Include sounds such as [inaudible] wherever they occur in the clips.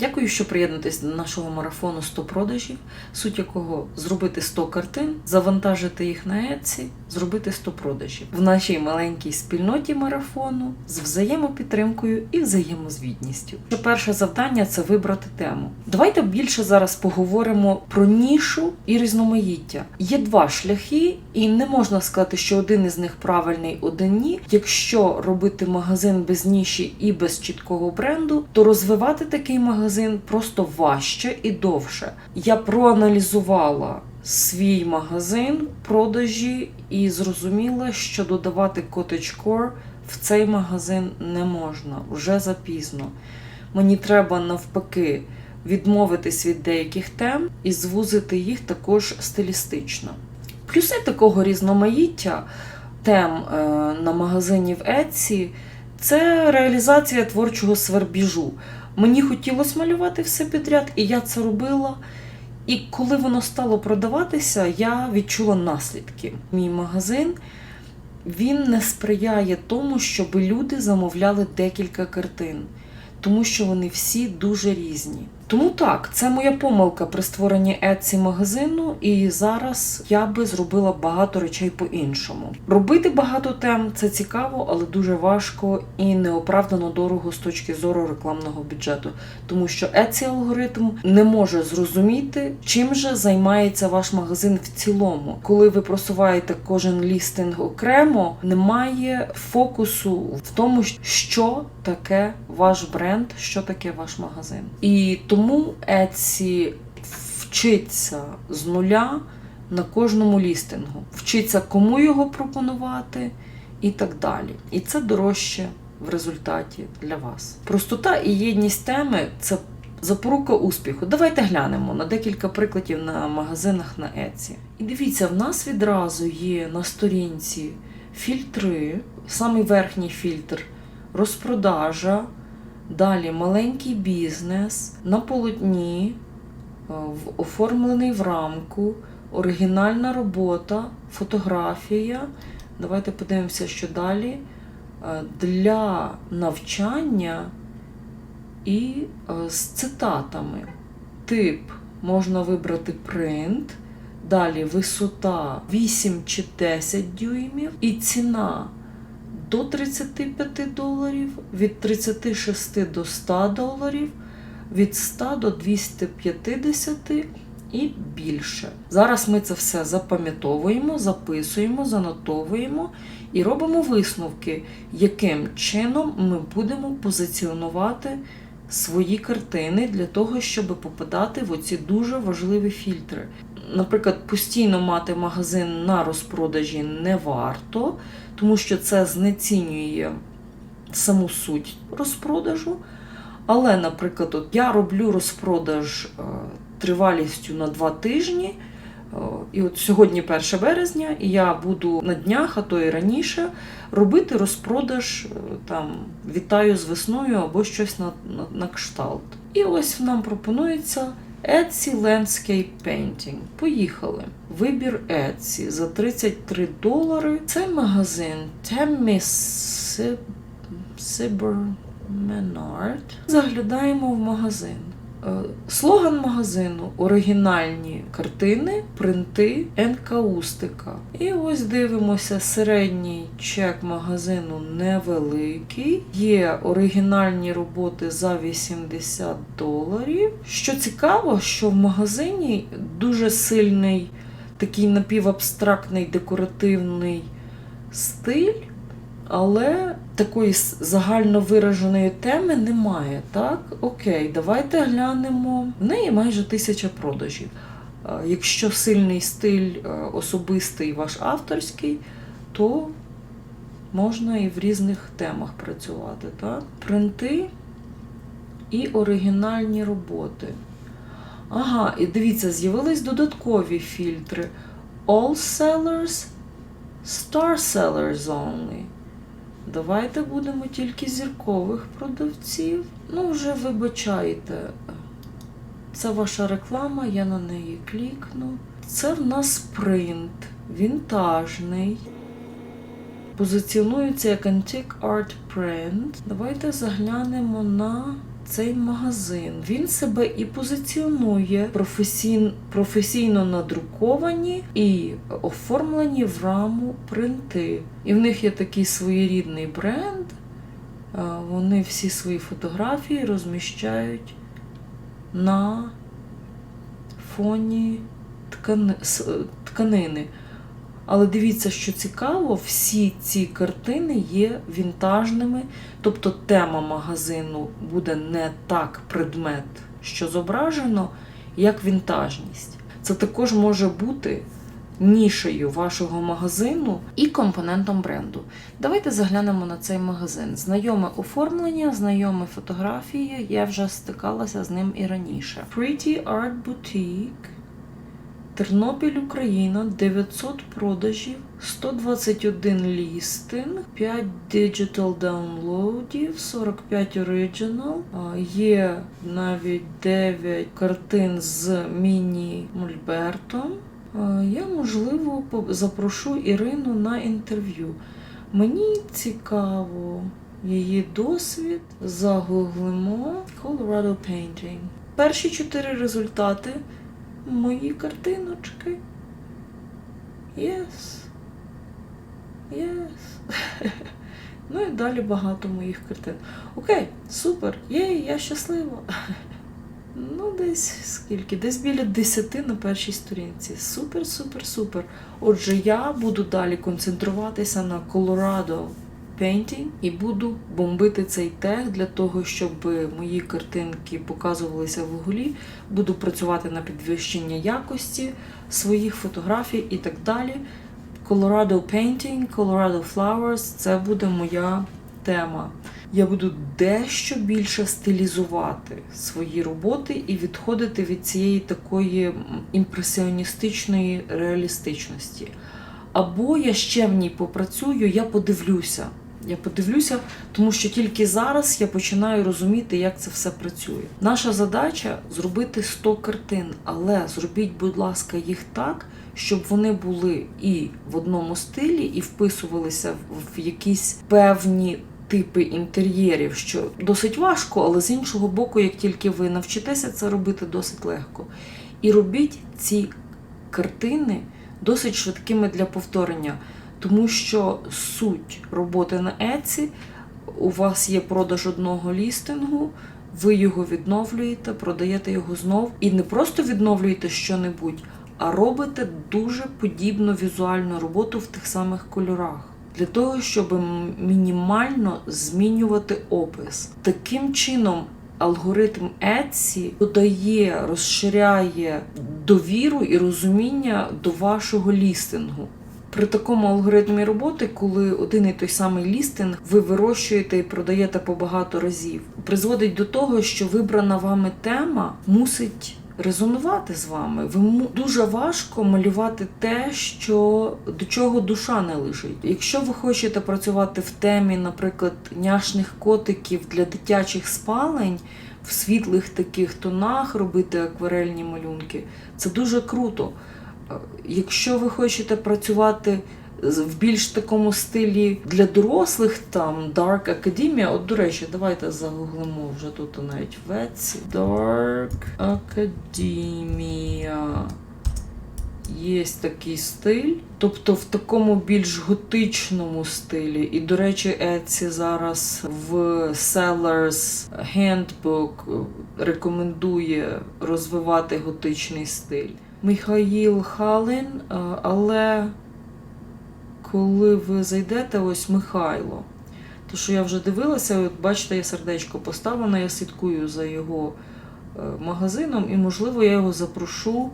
Дякую, що приєднуєтесь до нашого марафону 100 продажів, суть якого зробити 100 картин, завантажити їх на Etsy, зробити 100 продажів в нашій маленькій спільноті марафону з взаємопідтримкою і взаємозвітністю. Перше завдання це вибрати тему. Давайте більше зараз поговоримо про нішу і різноманіття. Є два шляхи, і не можна сказати, що один із них правильний, один ні. Якщо робити магазин без ніші і без чіткого бренду, то розвивати такий магазин просто важче і довше. Я проаналізувала свій магазин продажі і зрозуміла, що додавати коттедж-кор в цей магазин не можна вже запізно. Мені треба навпаки відмовитись від деяких тем і звузити їх також стилістично. Плюси такого різноманіття тем е, на магазині в Etsy – це реалізація творчого свербіжу. Мені хотілося малювати все підряд, і я це робила. І коли воно стало продаватися, я відчула наслідки. Мій магазин він не сприяє тому, щоб люди замовляли декілька картин, тому що вони всі дуже різні. Тому так, це моя помилка при створенні Etsy магазину, і зараз я би зробила багато речей по-іншому. Робити багато тем це цікаво, але дуже важко і неоправдано дорого з точки зору рекламного бюджету, тому що Etsy алгоритм не може зрозуміти, чим же займається ваш магазин в цілому. Коли ви просуваєте кожен лістинг окремо, немає фокусу в тому, що таке ваш бренд, що таке ваш магазин. І тому Etsy вчиться з нуля на кожному лістингу, вчиться кому його пропонувати і так далі. І це дорожче в результаті для вас. Простота і єдність теми це запорука успіху. Давайте глянемо на декілька прикладів на магазинах на Etsy. І дивіться, в нас відразу є на сторінці фільтри, самий верхній фільтр розпродажа. Далі маленький бізнес на полотні, е, оформлений в рамку, оригінальна робота, фотографія. Давайте подивимося, що далі. Е, Для навчання і е, з цитатами. Тип можна вибрати принт, далі висота 8 чи 10 дюймів і ціна до 35 доларів, від 36 до 100 доларів, від 100 до 250 і більше. Зараз ми це все запам'ятовуємо, записуємо, занотовуємо і робимо висновки, яким чином ми будемо позиціонувати свої картини для того, щоб попадати в оці дуже важливі фільтри. Наприклад, постійно мати магазин на розпродажі не варто, тому що це знецінює саму суть розпродажу. Але, наприклад, от я роблю розпродаж е, тривалістю на два тижні. Е, І от сьогодні 1 березня, і я буду на днях, а то і раніше, робити розпродаж е, там вітаю з весною або щось на, на, на кшталт. І ось нам пропонується Etsy Landscape Painting. Поїхали. Вибір Etsy за 33 долари. Це магазин Tammy Cyber Menard. Заглядаємо в магазин. Е, Слоган магазину оригінальні картини, принти, енкаустика. І ось дивимося, середній чек магазину невеликий. Є оригінальні роботи за 80 доларів. Що цікаво, що в магазині дуже сильний такий напівабстрактний декоративний стиль. Але такої загально вираженої теми немає. Так, окей, давайте глянемо. В неї майже тисяча продажів. Якщо сильний стиль е, особистий ваш авторський, то можна і в різних темах працювати. Так? Принти і оригінальні роботи. Ага, і дивіться, з'явились додаткові фільтри. All sellers, star sellers only. Давайте будемо тільки зіркових продавців. Ну, вже вибачайте. Це ваша реклама, я на неї клікну. Це в нас принт, вінтажний. Позиціонується як Antique Art Print. Давайте заглянемо на цей магазин. Він себе і позиціонує професійно, професійно надруковані і оформлені в раму принти. І в них є такий своєрідний бренд. Вони всі свої фотографії розміщають на фоні ткани, тканини. Але дивіться, що цікаво, всі ці картини є вінтажними, тобто тема магазину буде не так предмет, що зображено, як вінтажність. Це також може бути нішею вашого магазину і компонентом бренду. Давайте заглянемо на цей магазин. Знайоме оформлення, знайомі фотографії. Я вже стикалася з ним і раніше. Pretty Art Boutique. Тернопіль, Україна, 900 продажів, 121 лістинг, 5 digital даунлодів, 45 оригінал. Є навіть 9 картин з міні-мольбертом. Я, можливо, запрошу Ірину на інтерв'ю. Мені цікаво її досвід. Загуглимо Colorado Painting. Перші чотири результати мої картиночки. Yes. [laughs] Yes. ну і далі багато моїх картин. Окей, супер. Є, я щаслива. [laughs] Ну, десь скільки? Десь біля 10 на першій сторінці. Супер, супер, супер. Отже, я буду далі концентруватися на Colorado Painting і буду бомбити цей тег для того, щоб мої картинки показувалися в Гуглі. Буду працювати на підвищення якості своїх фотографій і так далі. Colorado Painting, Colorado Flowers це буде моя тема. Я буду дещо більше стилізувати свої роботи і відходити від цієї такої імпресіоністичної реалістичності. Або я ще в ній попрацюю, я подивлюся. Я подивлюся, тому що тільки зараз я починаю розуміти, як це все працює. Наша задача зробити 100 картин, але зробіть, будь ласка, їх так, щоб вони були і в одному стилі, і вписувалися в- якісь певні типи інтер'єрів, що досить важко, але з іншого боку, як тільки ви навчитеся це робити, досить легко. І робіть ці картини досить швидкими для повторення, тому що суть роботи на Etsy, у вас є продаж одного лістингу, ви його відновлюєте, продаєте його знов і не просто відновлюєте що-небудь, а робите дуже подібну візуальну роботу в тих самих кольорах. Для того, щоб мінімально змінювати опис. Таким чином, алгоритм Etsy додає, розширяє довіру і розуміння до вашого лістингу. При такому алгоритмі роботи, коли один і той самий лістинг ви вирощуєте і продаєте по багато разів, призводить до того, що вибрана вами тема мусить резонувати з вами. Ви дуже важко малювати те, що до чого душа не лежить. Якщо ви хочете працювати в темі, наприклад, няшних котиків для дитячих спалень. В світлих таких тонах робити акварельні малюнки це дуже круто. Якщо ви хочете працювати в більш такому стилі для дорослих, там Dark Academia, от до речі, давайте загуглимо вже тут навіть в. Dark Academia. Є такий стиль, тобто в такому більш готичному стилі. І, до речі, Etsy зараз в Sellers Handbook рекомендує розвивати готичний стиль. Михаїл Халин, е, але коли ви зайдете, ось Михайло. То, що я вже дивилася, от бачите, я сердечко поставлено, я слідкую за його е, магазином, і, можливо, я його запрошу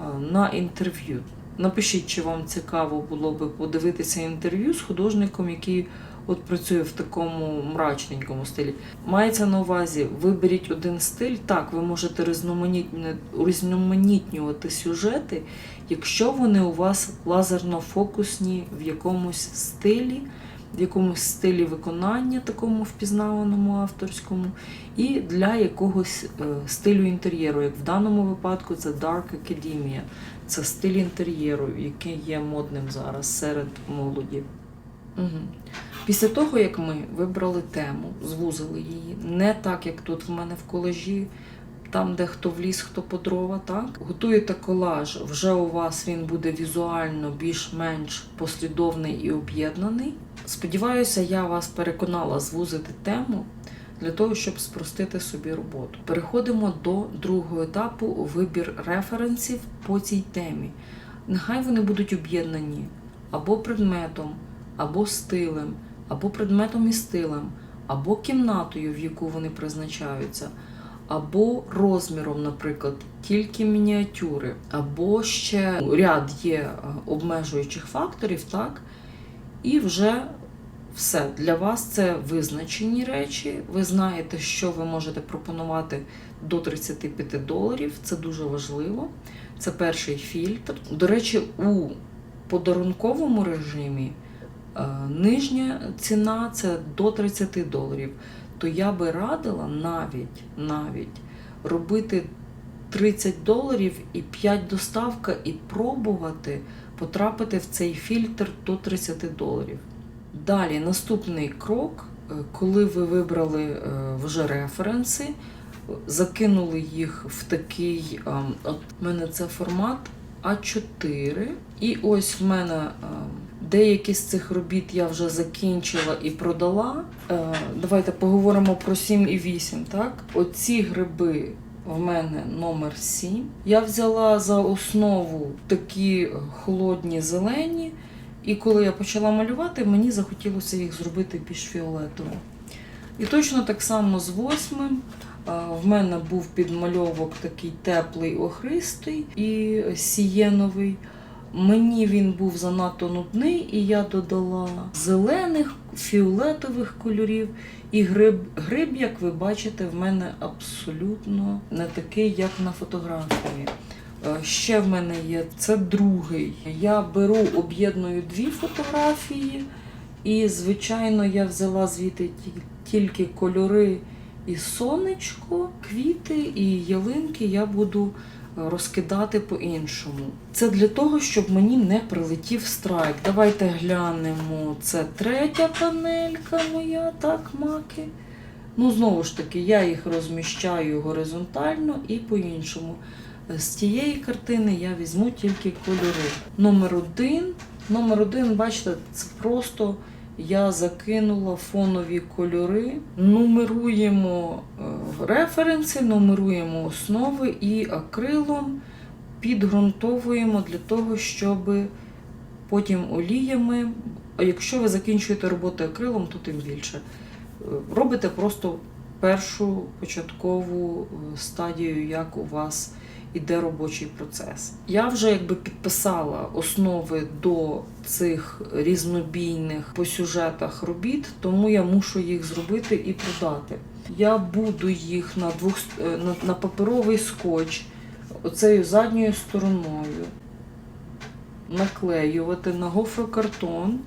е, на інтерв'ю. Напишіть, чи вам цікаво було би подивитися інтерв'ю з художником, який от працює в такому мрачненькому стилі. Мається на увазі, виберіть один стиль. Так, ви можете різноманітнювати сюжети, якщо вони у вас лазерно-фокусні в якомусь стилі, в якомусь стилі виконання, такому впізнаваному авторському, і для якогось е, стилю інтер'єру. Як в даному випадку це Dark Academia. Це стиль інтер'єру, який є модним зараз серед молоді. Угу. Після того, як ми вибрали тему, звузили її, не так, як тут в мене в колажі, там, де хто в ліс, хто по дрова, так? Готуєте колаж, вже у вас він буде візуально більш-менш послідовний і об'єднаний. Сподіваюся, я вас переконала звузити тему для того, щоб спростити собі роботу. Переходимо до другого етапу вибір референсів по цій темі. Нехай вони будуть об'єднані або предметом, або стилем, або предметом і стилем, або кімнатою, в яку вони призначаються, або розміром, наприклад, тільки мініатюри, або ще ряд є е, обмежуючих факторів, так? І вже все для вас це визначені речі. Ви знаєте, що ви можете пропонувати до 35 доларів. Це дуже важливо. Це перший фільтр. До речі, у подарунковому режимі нижня ціна це до 30 доларів. То я би радила навіть, навіть робити 30 доларів і 5 доставка, і пробувати потрапити в цей фільтр до 30 доларів. Далі наступний крок, е, коли ви вибрали е, вже референси, закинули їх в такий, е, от в мене це формат А4. І ось в мене е, деякі з цих робіт я вже закінчила і продала. Е, Давайте поговоримо про 7 і 8. Так? Оці гриби в мене номер 7. Я взяла за основу такі холодні зелені. І коли я почала малювати, мені захотілося їх зробити більш фіолетово. І точно так само з восьмим. В мене був підмальовок такий теплий, охристий і сієновий. Мені він був занадто нудний, і я додала зелених, фіолетових кольорів. І гриб, гриб, як ви бачите, в мене абсолютно не такий, як на фотографії. Е, Ще в мене є це другий. Я беру, об'єдную дві фотографії, і, звичайно, я взяла звідти тільки кольори і сонечко, квіти і ялинки я буду розкидати по-іншому. Це для того, щоб мені не прилетів страйк. Давайте глянемо. Це третя панелька моя, так, маки. Ну, знову ж таки, я їх розміщаю горизонтально і по-іншому. З тієї картини я візьму тільки кольори. Номер один. Номер один, бачите, це просто я закинула фонові кольори. Нумеруємо е, референси, нумеруємо основи і акрилом підґрунтовуємо для того, щоб потім оліями. А якщо ви закінчуєте роботу акрилом, то тим більше. Е, Робите просто першу початкову е, стадію, як у вас іде робочий процес. Я вже якби підписала основи до цих різнобійних по сюжетах робіт, тому я мушу їх зробити і продати. Я буду їх на двох е, на, на паперовий скотч оцею задньою стороною наклеювати на гофрокартон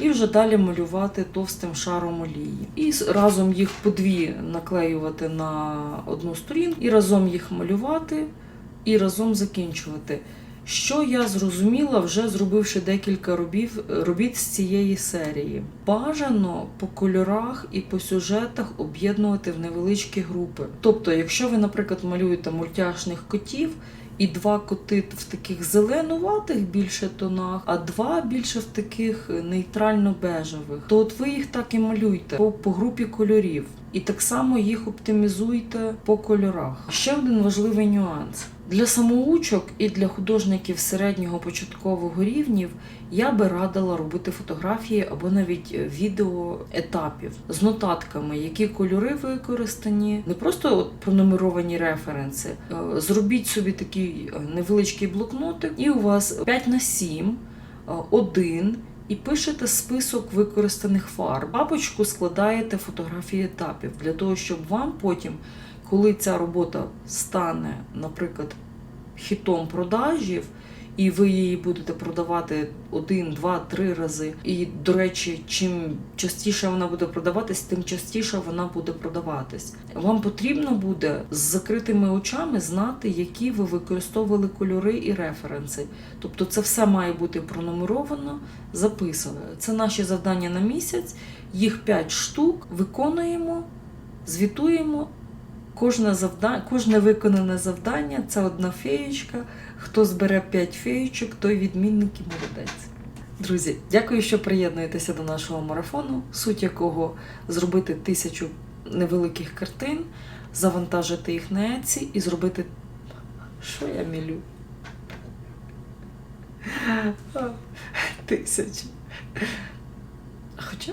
і вже далі малювати товстим шаром олії. І разом їх по дві наклеювати на одну сторінку, і разом їх малювати, і разом закінчувати. Що я зрозуміла, вже зробивши декілька робів, робіт з цієї серії. Бажано по кольорах і по сюжетах об'єднувати в невеличкі групи. Тобто, якщо ви, наприклад, малюєте мультяшних котів, і два коти в таких зеленуватих більше тонах, а два більше в таких нейтрально-бежевих, то от ви їх так і малюйте по, по групі кольорів. І так само їх оптимізуйте по кольорах. Ще один важливий нюанс. Для самоучок і для художників середнього початкового рівнів я би радила робити фотографії або навіть е, відео етапів з нотатками, які кольори використані, не просто от пронумеровані референси. Е, Зробіть собі такий е, невеличкий блокнотик, і у вас 5 на 7, е, один. І пишете список використаних фарб. Папочку складаєте фотографії етапів для того, щоб вам потім, коли ця робота стане, наприклад, хітом продажів, і ви її будете продавати один, два, три рази. І, до речі, чим частіше вона буде продаватись, тим частіше вона буде продаватись. Вам потрібно буде з закритими очами знати, які ви використовували кольори і референси. Тобто це все має бути пронумеровано, записано. Це наші завдання на місяць. Їх 5 штук виконуємо, звітуємо. Кожне, завдання, кожне виконане завдання це одна феєчка. Хто збере 5 феєчок, той відмінник і молодець. Друзі, дякую, що приєднуєтеся до нашого марафону, суть якого зробити тисячу невеликих картин, завантажити їх на Etsy і зробити. Що я мілю? [laughs] Тисячу. Хоча